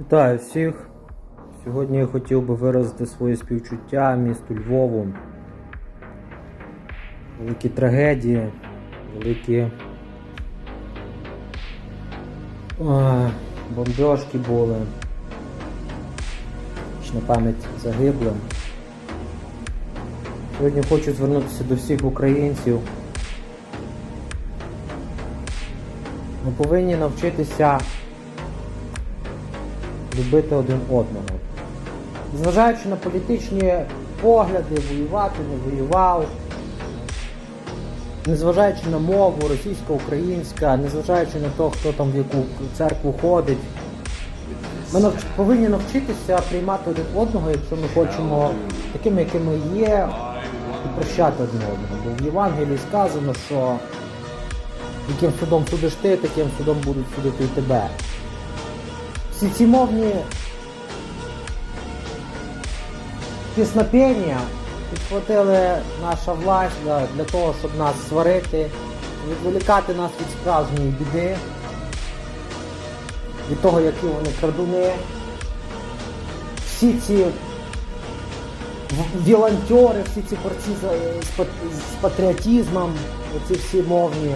Вітаю всіх. Сьогодні я хотів би виразити своє співчуття місту Львову. Великі трагедії, великі бомбьошки були. Ще на пам'ять загиблим. Сьогодні хочу звернутися до всіх українців. Ми повинні навчитися любити один одного. Зважаючи на політичні погляди, воювати, не воював, незважаючи на мову, російська, українська, незважаючи на те, хто там в яку церкву ходить, ми повинні навчитися приймати один одного, якщо ми хочемо такими, якими є, і прощати один одного. Бо в Євангелії сказано, що яким судом судиш ти, таким судом будуть судити і тебе. Всі ці мовні піснопіння підхватили наша власть для, для того, щоб нас сварити, відволікати нас від справжньої біди, від того, які вони крадуни. Всі ці волонтери, всі ці борці з патріотизмом, оці всі мовні.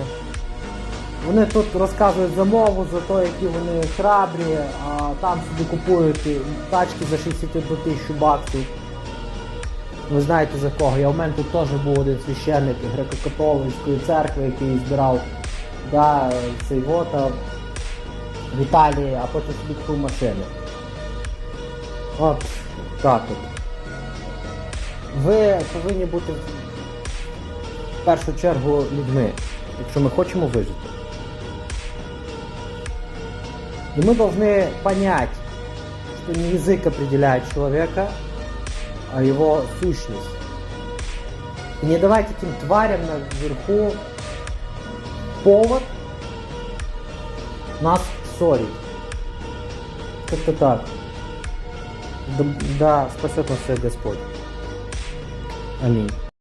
Вони тут розказують за мову, за те, які вони храбрі, а там собі купують тачки за 61 тисячу баксів. Ви знаєте за кого? Я у мене тут теж був один священник греко-католицької церкви, який збирав да, цей вота в Італії, а потім собі купив машину. От так от. Ви повинні бути в першу чергу людьми, якщо ми хочемо вижити. И мы должны понять, что не язык определяет человека, а его сущность. И не давать этим тварям наверху повод нас ссорить. Как-то так. Да, да спасет нас всех Господь. Аминь.